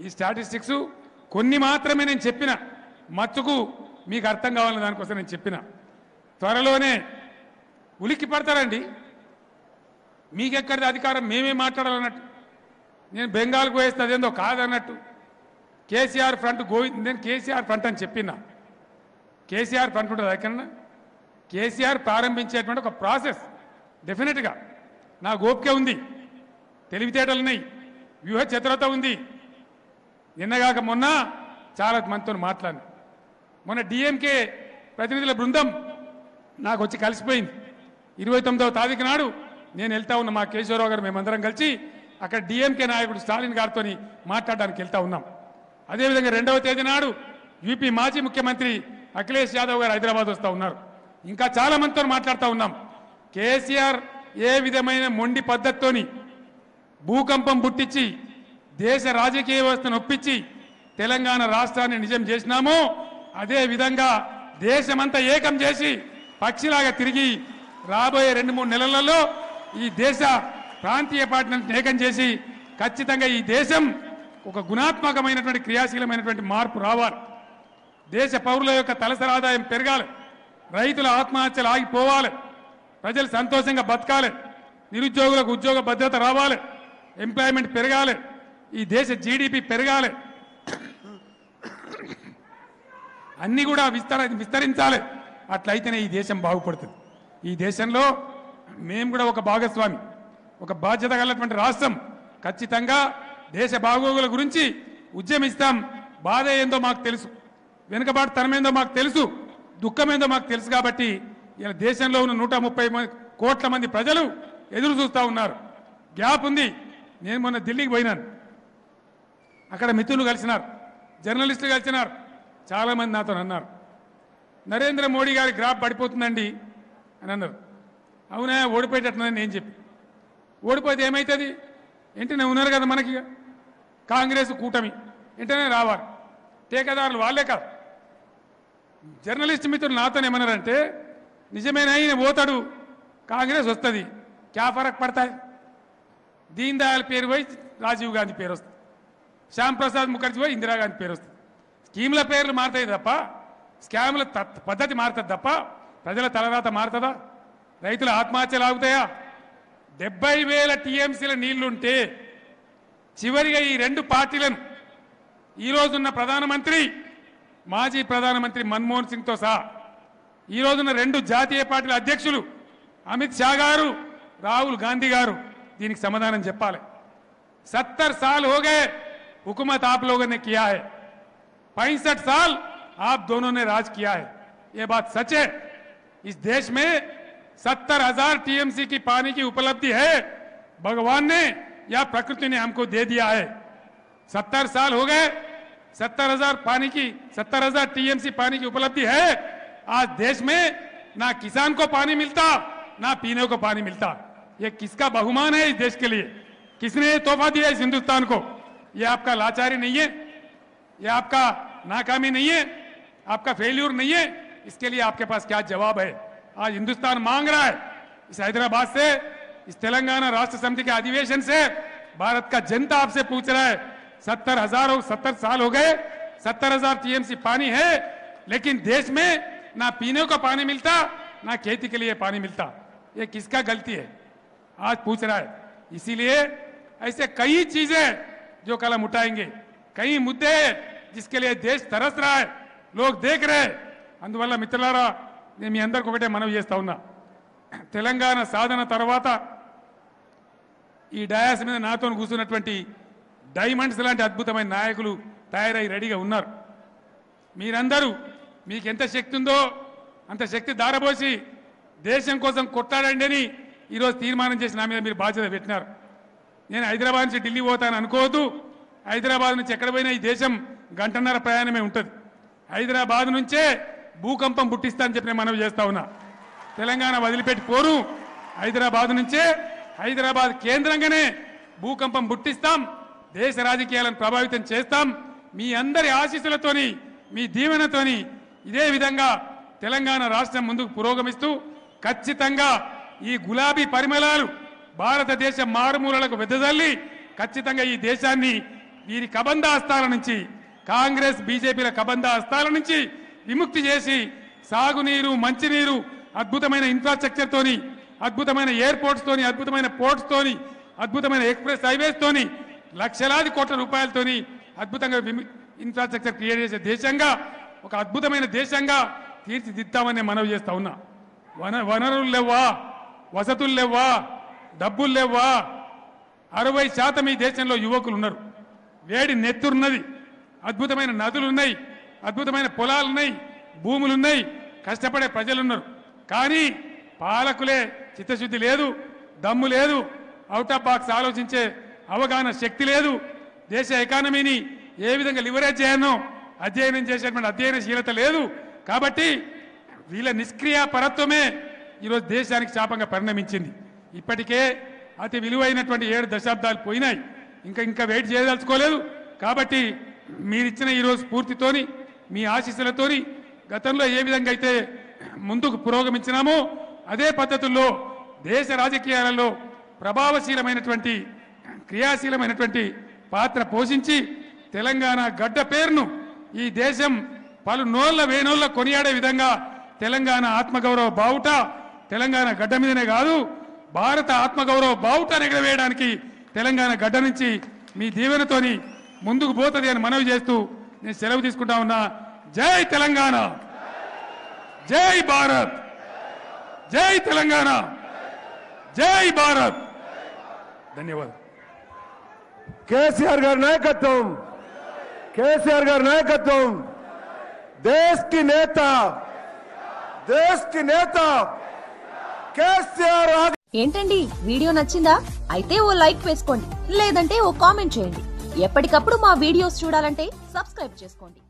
ఈ స్టాటిస్టిక్స్ కొన్ని మాత్రమే నేను చెప్పిన. మచ్చుకు మీకు అర్థం కావాలని దానికోసం నేను చెప్పిన. త్వరలోనే ఉలిక్కి పడతారండి. మీకెక్కడిది అధికారం? మేమే మాట్లాడాలన్నట్టు. నేను బెంగాల్కు వేస్తే అదేందో కాదన్నట్టు. కేసీఆర్ ఫ్రంట్ గోవింద్ నేను కేసీఆర్ ఫ్రంట్ అని చెప్పిన. కేసీఆర్ ఫ్రంట్ ఉంటుంది ఎక్కడన్నా? కేసీఆర్ ప్రారంభించేటువంటి ఒక ప్రాసెస్. డెఫినెట్గా నా గోపిక ఉంది. తెలివితేటలు ఉన్నాయి. వ్యూహ చతురత ఉంది. నిన్నగాక మొన్న చాలా మందితో మాట్లాడిన మొన్న డిఎంకే ప్రతినిధుల బృందం నాకు వచ్చి కలిసిపోయింది. ఇరవై తొమ్మిదవ తారీఖు నాడు నేను వెళ్తా ఉన్న మా కేశవరావు గారు మేమందరం కలిసి అక్కడ డిఎంకే నాయకుడు స్టాలిన్ గారితో మాట్లాడడానికి వెళ్తా ఉన్నాం. అదేవిధంగా రెండవ తేదీ నాడు యూపీ మాజీ ముఖ్యమంత్రి అఖిలేష్ యాదవ్ గారు హైదరాబాద్ వస్తూ ఉన్నారు. ఇంకా చాలా మందితో మాట్లాడుతూ ఉన్నాం. కేసీఆర్ ఏ విధమైన మొండి పద్ధతితోని భూకంపం పుట్టించి దేశ రాజకీయ వ్యవస్థను ఒప్పించి తెలంగాణ రాష్ట్రాన్ని నిజం చేసినామో అదే విధంగా దేశమంతా ఏకం చేసి పక్షిలాగా తిరిగి రాబోయే రెండు మూడు నెలలలో ఈ దేశ ప్రాంతీయ పార్టీలను ఏకం చేసి ఖచ్చితంగా ఈ దేశం ఒక గుణాత్మకమైనటువంటి క్రియాశీలమైనటువంటి మార్పు రావాలి. దేశ పౌరుల యొక్క తలసరి ఆదాయం పెరగాలి. రైతుల ఆత్మహత్యలు ఆగిపోవాలి. ప్రజలు సంతోషంగా బతకాలి. నిరుద్యోగులకు ఉద్యోగ భద్రత రావాలి. ఎంప్లాయ్మెంట్ పెరగాలి. ఈ దేశ జీడిపి పెరగాలి. అన్ని కూడా విస్తర విస్తరించాలి. అట్లయితేనే ఈ దేశం బాగుపడుతుంది. ఈ దేశంలో మేము కూడా ఒక భాగస్వామి ఒక బాధ్యత కలిగినటువంటి రాష్ట్రం. ఖచ్చితంగా దేశ బాగోగుల గురించి ఉద్యమిస్తాం. బాధ ఏందో మాకు తెలుసు. వెనుకబాటు తనమేందో మాకు తెలుసు. దుఃఖం ఏందో మాకు తెలుసు కాబట్టి ఇలా దేశంలో ఉన్న నూట ముప్పై కోట్ల మంది ప్రజలు ఎదురు చూస్తూ ఉన్నారు. గ్యాప్ ఉంది. నేను మొన్న ఢిల్లీకి పోయినాను. అక్కడ మిత్రులు కలిసినారు. జర్నలిస్టులు కలిసినారు. చాలామంది నాతో అన్నారు. నరేంద్ర మోడీ గారి గ్రాఫ్ పడిపోతుందండి అని అన్నారు. అవునా ఓడిపోయేటట్టునని నేను చెప్పి. ఓడిపోతే ఏమవుతుంది వెంటనే ఉన్నారు కదా మనకి కాంగ్రెస్ కూటమి. వెంటనే రావాలి. టేకదారులు వాళ్ళే కాదు. జర్నలిస్ట్ మిత్రులు నాతో ఏమన్నారంటే నిజమేనా ఈయన పోతాడు? కాంగ్రెస్ వస్తుంది. క్యా ఫరక్ పడతాయి? దీన్ దయాళ్ పేరు పోయి రాజీవ్ గాంధీ పేరు వస్తుంది. శ్యామ్ ప్రసాద్ ముఖర్జీ పోయి ఇందిరాగాంధీ పేరు వస్తుంది. స్కీమ్ల పేర్లు మారుతాయి తప్ప స్కామ్ల తత్- పద్ధతి మారుతుంది తప్ప ప్రజల తలరాత మారుతుందా? రైతుల ఆత్మహత్యలు ఆగుతాయా? డెబ్బై వేల టీఎంసీల నీళ్ళుంటే చివరిగా ఈ రెండు పార్టీలను ఈ రోజున్న ప్రధానమంత్రి మాజీ ప్రధానమంత్రి మన్మోహన్ సింగ్తో సహా ఈ రోజున్న రెండు జాతీయ పార్టీల అధ్యక్షులు అమిత్ షా గారు రాహుల్ గాంధీ గారు దీనికి సమాధానం చెప్పాలి सत्तर साल हो गए हुकूमत आप लोगों ने किया है पैंसठ साल आप दोनों ने राज किया है ये बात सच है इस देश में सत्तर हजार टीएमसी की पानी की उपलब्धि है भगवान ने या प्रकृति ने हमको दे दिया है सत्तर साल हो गए सत्तर हज़ार पानी की, सत्तर हज़ार टीएमसी पानी की उपलब्धि है। आज देश में ना किसान को पानी मिलता, ना पीने को पानी मिलता। ये किसका बहुमान है इस देश के लिए? किसने ये तोहफा दिया इस हिंदुस्तान को? ये आपका लाचारी नहीं है, ये आपका नाकामी नहीं है, आपका फेल्यूर नहीं है। इसके लिए आपके पास क्या जवाब है? आज हिंदुस्तान मांग रहा है, इस हैदराबाद से, इस तेलंगाना राष्ट्र समिति के अधिवेशन से, भारत का जनता आपसे पूछ रहा है सत्तर हजार हो सत्तर साल हो गए सत्तर हजार टीएमसी पानी है लेकिन देश में ना पीने को पानी मिलता ना खेती के लिए पानी मिलता ये किसका गलती है आज पूछ रहा है इसीलिए ऐसे कई चीजें जो कल हम उठाएंगे कई मुद्दे हैं जिसके लिए देश तरस रहा है लोग देख रहे हैं అందువల్ల మిత్రులారా నేను మీ అందరికి ఒకటే మనవి చేస్తా ఉన్నా తెలంగాణ సాధన తర్వాత ఈ డయాస్ మీద నాతో కూర్చున్నటువంటి డైమండ్స్ లాంటి అద్భుతమైన నాయకులు తయారై రెడీగా ఉన్నారు. మీరందరూ మీకు ఎంత శక్తి ఉందో అంత శక్తి దారబోసి దేశం కోసం కొట్లాడండి అని ఈరోజు తీర్మానం చేసి నా మీద మీరు బాధ్యత పెట్టినారు. నేను హైదరాబాద్ నుంచి ఢిల్లీ పోతాను అనుకోవద్దు. హైదరాబాద్ నుంచి ఎక్కడ పోయినా ఈ దేశం గంటన్నర ప్రయాణమే ఉంటుంది. హైదరాబాద్ నుంచే భూకంపం పుట్టిస్తానని చెప్పి నేను మనవి చేస్తా ఉన్నా. తెలంగాణ వదిలిపెట్టి పోరు. హైదరాబాద్ నుంచే హైదరాబాద్ కేంద్రంగానే భూకంపం పుట్టిస్తాం. దేశ రాజకీయాలను ప్రభావితం చేస్తాం. మీ అందరి ఆశీస్సులతోని మీ దీవెనతోని ఇదే విధంగా తెలంగాణ రాష్ట్రం ముందుకు పురోగమిస్తూ ఖచ్చితంగా ఈ గులాబీ పరిమళాలు భారతదేశ మారుమూలలకు వెదజల్లి ఖచ్చితంగా ఈ దేశాన్ని వీరి కబంధ హస్తాల నుంచి కాంగ్రెస్ బీజేపీల కబంధ హస్తాల నుంచి విముక్తి చేసి సాగునీరు మంచినీరు అద్భుతమైన ఇన్ఫ్రాస్ట్రక్చర్తోని అద్భుతమైన ఎయిర్పోర్ట్స్తోని అద్భుతమైన పోర్ట్స్తోని అద్భుతమైన ఎక్స్ప్రెస్ హైవేస్తోని లక్షలాది కోట్ల రూపాయలతోని అద్భుతంగా ఇన్ఫ్రాస్ట్రక్చర్ క్రియేట్ చేసే దేశంగా ఒక అద్భుతమైన దేశంగా తీర్చిదిద్దామని మనవి చేస్తా ఉన్నా. వన వనరులు లేవా వసతులు లేవా డబ్బులు లేవా అరవై శాతం ఈ దేశంలో యువకులు ఉన్నారు. వేడి నెత్తురున్నది. అద్భుతమైన నదులు ఉన్నాయి అద్భుతమైన పొలాలు ఉన్నాయి భూములు ఉన్నాయి కష్టపడే ప్రజలున్నారు. కానీ పాలకులే చిత్తశుద్ధి లేదు దమ్ము లేదు. అవుట్ ఆఫ్ బాక్స్ ఆలోచించే అవగాహన శక్తి లేదు. దేశ ఎకానమీని ఏ విధంగా లివరేజ్ చేయనో అధ్యయనం చేసేటువంటి అధ్యయనశీలత లేదు. కాబట్టి వీళ్ళ నిష్క్రియ పరత్వమే ఈరోజు దేశానికి శాపంగా పరిణమించింది. ఇప్పటికే అతి విలువైనటువంటి ఏడు దశాబ్దాలు పోయినాయి. ఇంకా ఇంకా వెయిట్ చేయదలుచుకోలేదు. కాబట్టి మీరిచ్చిన ఈరోజు స్ఫూర్తితోని మీ ఆశీస్సులతోని గతంలో ఏ విధంగా అయితే ముందుకు పురోగమించినామో అదే పద్ధతుల్లో దేశ రాజకీయాలలో ప్రభావశీలమైనటువంటి క్రియాశీలమైనటువంటి పాత్ర పోషించి తెలంగాణ గడ్డ పేరును ఈ దేశం పలు నోళ్ళ వేనోళ్ళ కొనియాడే విధంగా తెలంగాణ ఆత్మగౌరవ బావుట తెలంగాణ గడ్డ మీదనే కాదు భారత ఆత్మగౌరవ బావుట ఎగరవేయడానికి తెలంగాణ గడ్డ నుంచి మీ దీవెనతోని ముందుకు పోతుంది అని మనవి చేస్తూ నేను సెలవు తీసుకుంటా ఉన్నా. జై తెలంగాణ! జై భారత్! జై తెలంగాణ! జై భారత్! ధన్యవాదాలు. కేసీఆర్ గారి నాయకత్వం. కేసీఆర్ గారి నాయకత్వం. దేశ్కి నేత. దేశ్కి నేత. కేసీఆర్ ఏంటండి? వీడియో నచ్చిందా? అయితే ఓ లైక్ వేసుకోండి. లేదంటే ఓ కామెంట్ చేయండి. ఎప్పటికప్పుడు మా వీడియోస్ చూడాలంటే సబ్స్క్రైబ్ చేసుకోండి.